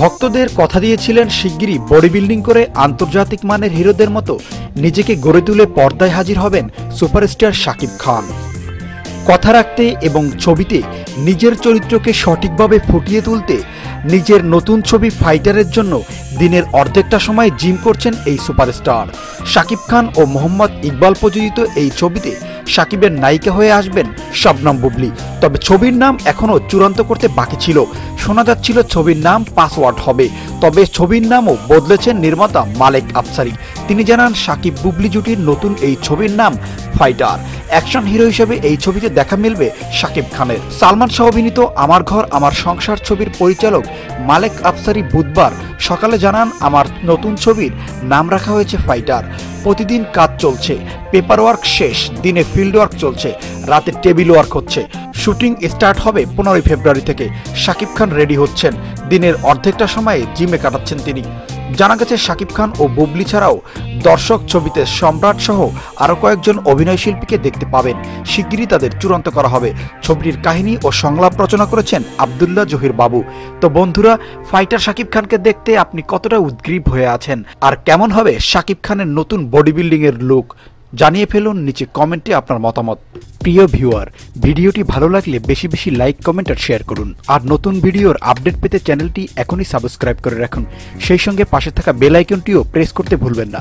ভক্তদের কথা দিয়েছিলেন শিগগিরই বডি বিল্ডিং করে আন্তর্জাতিক মানের হিরোদের মতো নিজেকে গড়ে তুলে পর্দায় হাজির হবেন সুপারস্টার শাকিব খান। কথা রাখতে এবং ছবিতে নিজের চরিত্রকে সঠিকভাবে ফুটিয়ে তুলতে নিজের নতুন ছবি ফাইটারের জন্য দিনের অর্ধেকটা সময় জিম করছেন এই সুপারস্টার। শাকিব খান ও মোহাম্মদ ইকবাল প্রযোজিত এই ছবিতে শাকিবের নায়িকা হয়ে আসবেন শবনম বুবলি। তবে ছবির নাম এখনও চূড়ান্ত করতে বাকি ছিল। শোনা যাচ্ছিল ছবির নাম পাসওয়ার্ড হবে। তবে ছবির নামও বদলেছেন নির্মাতা মালেক আফসারি। তিনি জানান, সাকিব বুবলি জুটির নতুন এই ছবির নাম ফাইটার। অ্যাকশন হিরো হিসেবে এই ছবিতে দেখা মিলবে শাকিব খানের। সালমান শাহ অভিনীত আমার ঘর, আমার সংসার ছবির পরিচালক মালেক আফসারি বুধবার সকালে জানান, আমার নতুন ছবির নাম রাখা হয়েছে ফাইটার। প্রতিদিন কাজ চলছে, পেপার ওয়ার্ক শেষ, দিনে ফিল্ড ওয়ার্ক চলছে, রাতে টেবিল ওয়ার্ক হচ্ছে। শুটিং স্টার্ট হবে পনেরোই ফেব্রুয়ারি থেকে। শাকিব খান রেডি হচ্ছেন। দিনের অর্ধেকটা সময়ে জিমে কাটাচ্ছেন তিনি। জানা গেছে, শাকিব খান ও বুবলি ছাড়াও দর্শক ছবিতে সম্রাট সহ আরও কয়েকজন অভিনয় শিল্পীকে দেখতে পাবেন। শিগগিরই তাদের চূড়ান্ত করা হবে। ছবিটির কাহিনী ও সংলাপ রচনা করেছেন আবদুল্লাহ জহির বাবু। তো বন্ধুরা, ফাইটার শাকিব খানকে দেখতে আপনি কতটা উদ্গ্রীব হয়ে আছেন? আর কেমন হবে শাকিব খানের নতুন বডি বিল্ডিং এর লুক? জানিয়ে ফেলুন নিচে কমেন্টে আপনার মতামত। প্রিয় ভিউয়ার, ভিডিওটি ভালো লাগলে বেশি বেশি লাইক, কমেন্ট আর শেয়ার করুন। আর নতুন ভিডিওর আপডেট পেতে চ্যানেলটি এখনই সাবস্ক্রাইব করে রাখুন। সেই সঙ্গে পাশে থাকা বেল আইকনটিও প্রেস করতে ভুলবেন না।